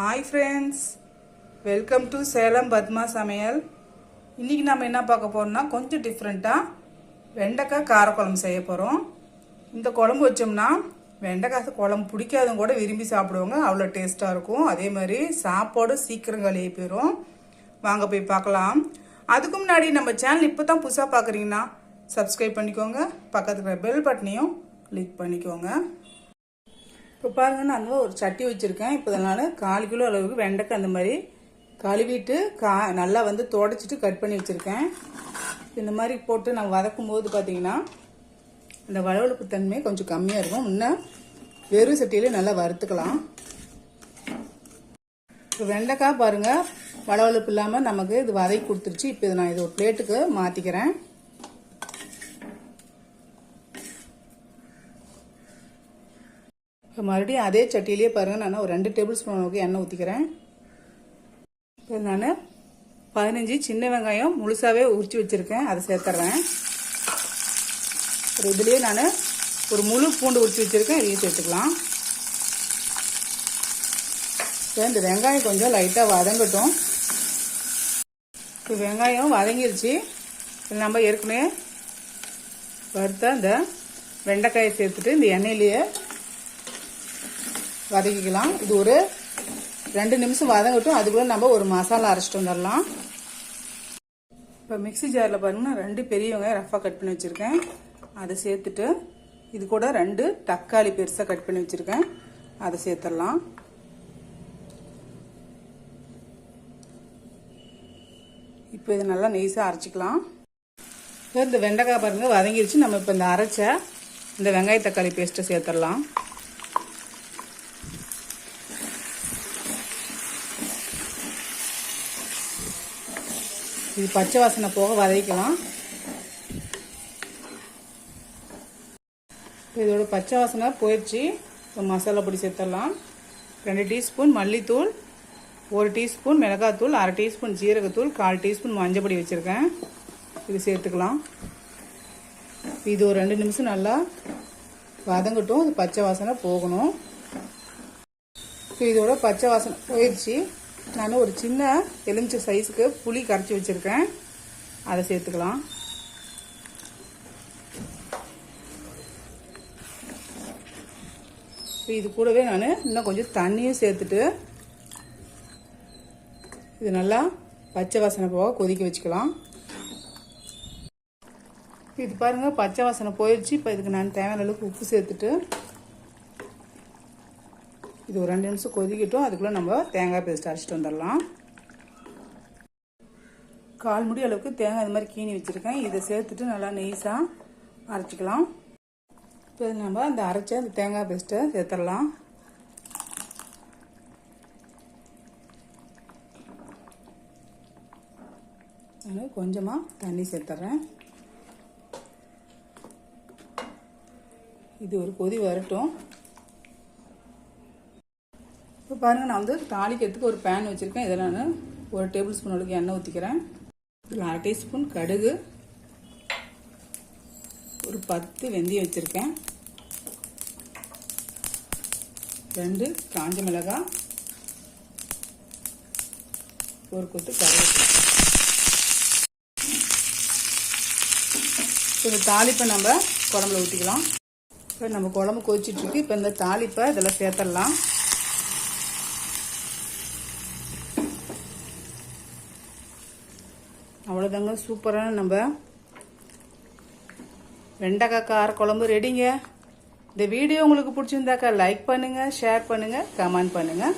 Hi friends welcome to Salem Padma சமையல் இன்றைக்கி நம்ம என்ன பார்க்க போகிறோம்னா கொஞ்சம் டிஃப்ரெண்ட்டாக வெண்டைக்காய் காரக்குழம்பு செய்ய போகிறோம் இந்த குழம்பு வச்சோம்னா வெண்டைக்காய் குழம்பு பிடிக்காதவங்க கூட விரும்பி சாப்பிடுவாங்க. அவ்வளோ டேஸ்ட்டாக இருக்கும். அதே மாதிரி சாப்பாடு சீக்கிரம் கழுவி போயிடும் வாங்க போய் பார்க்கலாம். அதுக்கு முன்னாடி நம்ம சேனல் இப்போ தான் புதுசாக பார்க்குறீங்கன்னா சப்ஸ்கிரைப் பண்ணிக்கோங்க. பக்கத்தில் பெல் பட்டனையும் கிளிக் பண்ணிக்கோங்க. இப்போ பாருங்கள் நான் ஒரு சட்டி வச்சுருக்கேன். இப்போ அதனால் கால் கிலோ அளவுக்கு வெண்டைக்காய் அந்த மாதிரி கழுவிட்டு கா நல்லா வந்து தொடச்சிட்டு கட் பண்ணி வச்சுருக்கேன். இந்த மாதிரி போட்டு நான் வதக்கும் போது பார்த்தீங்கன்னா இந்த வளவழுப்பு தன்மை கொஞ்சம் கம்மியாக இருக்கும். இன்னும் வெறும் சட்டியில் நல்லா வறுத்துக்கலாம். இப்போ வெண்டைக்காய் பாருங்கள் வளவழுப்பு இல்லாமல் நமக்கு இது வதக்கி கொடுத்துருச்சு. இப்போ இதை நான் இது ஒரு பிளேட்டுக்கு மாற்றிக்கிறேன் இப்போ மறுபடியும் அதே சட்டியிலேயே பாருங்கள் நான் ஒரு ரெண்டு டேபிள் ஸ்பூன் அளவுக்கு எண்ணெய் ஊற்றிக்கிறேன் இப்போ நான் பதினஞ்சு சின்ன வெங்காயம் முழுசாகவே உரிச்சு வச்சுருக்கேன். அதை சேர்த்துட்றேன் ஒரு இதுலேயே நான் ஒரு முழு பூண்டு உரிச்சு வச்சுருக்கேன். இதையும் சேர்த்துக்கலாம். இந்த வெங்காயம் கொஞ்சம் லைட்டாக வதங்கட்டும். இப்போ வெங்காயம் வதங்கிருச்சு. நம்ம ஏற்கனவே வறுத்த இந்த வெண்டைக்காயை சேர்த்துட்டு இந்த எண்ணெயிலேயே வதக்கிக்கலாம். இது ஒரு ரெண்டு நிமிஷம் வதங்கட்டும். அதுக்குள்ள நம்ம ஒரு மசாலா அரைச்சிட்டு வந்துடலாம். இப்போ மிக்ஸி ஜாரில் பாருங்கன்னா ரெண்டு பெரியவங்க ரஃபாக கட் பண்ணி வச்சுருக்கேன். அதை சேர்த்துட்டு இது கூட ரெண்டு தக்காளி பெருசாக கட் பண்ணி வச்சுருக்கேன். அதை சேர்த்துடலாம். இப்போ இதை நல்லா நெய்ஸாக அரைச்சிக்கலாம். இப்போ இந்த வெண்டைக்காய் பாருங்கள் வதங்கிருச்சு. நம்ம இப்போ இந்த அரைச்ச இந்த வெங்காய தக்காளி பேஸ்ட்டை சேர்த்துடலாம். இது பச்சை வாசனை போக வதக்கலாம். இதோட பச்சை வாசனை போயிடுச்சு. இப்போ மசாலா பொடி சேர்த்துடலாம். ரெண்டு டீஸ்பூன் மல்லித்தூள் ஒரு டீஸ்பூன் மிளகாத்தூள் அரை டீஸ்பூன் ஜீரகத்தூள் கால் டீஸ்பூன் மஞ்சள் பொடி வச்சுருக்கேன். இது சேர்த்துக்கலாம். இது ஒரு ரெண்டு நிமிஷம் நல்லா வதங்கட்டும். இது பச்சை வாசனை போகணும். இப்போ இதோட பச்சை வாசனை போயிடுச்சு. நான் ஒரு சின்ன எலுமிச்சை சைஸுக்கு புளி கரைச்சி வச்சுருக்கேன். அதை சேர்த்துக்கலாம். இது கூடவே நான் இன்னும் கொஞ்சம் தண்ணியும் சேர்த்துட்டு இது நல்லா பச்சை வாசனை போக கொதிக்க வச்சுக்கலாம். இது பாருங்கள் பச்சை வாசனை போயிடுச்சு இப்போ இதுக்கு நான் தேவையான அளவுக்கு உப்பு சேர்த்துட்டு இது ஒரு ரெண்டு நிமிஷம் கொதிக்கட்டும். அதுக்குள்ளே நம்ம தேங்காய் பேஸ்ட் அரைச்சிட்டு வந்துடலாம். கால் முடி அளவுக்கு தேங்காய் இது மாதிரி கீனி வச்சுருக்கேன். இதை சேர்த்துட்டு நல்லா நெய்ஸாக அரைச்சிக்கலாம். இப்போ நம்ம அந்த அரைச்ச அந்த தேங்காய் பேஸ்ட்டை சேர்த்துடலாம். நான் கொஞ்சமாக தண்ணி சேர்த்துட்றேன் இது ஒரு கொதி வரட்டும். இப்போ பாருங்கள் நான் வந்து தாளிக்கிறதுக்கு ஒரு பேன் வச்சுருக்கேன். இதில் நான் ஒரு டேபிள் ஸ்பூன் அளவுக்கு எண்ணெய் ஊற்றிக்கிறேன் இதில் அரை டீஸ்பூன் கடுகு ஒரு பத்து வெந்தயம் வச்சுருக்கேன். ரெண்டு காஞ்ச மிளகாய் ஒரு கொத்து கருவேப்பிலை. இந்த தாளிப்பை நம்ம குழம்புல ஊற்றிக்கலாம் இப்போ நம்ம குழம்பு கொதிச்சிட்ருக்கு இப்போ இந்த தாளிப்பை இதில் சேர்த்துடலாம். அவ்வளோதாங்க சூப்பரான நம்ம வெண்டைக்காய் கார குழம்பு ரெடிங்க இந்த வீடியோ உங்களுக்கு பிடிச்சிருந்தாக்கா லைக் பண்ணுங்கள் ஷேர் பண்ணுங்கள் கமெண்ட் பண்ணுங்கள்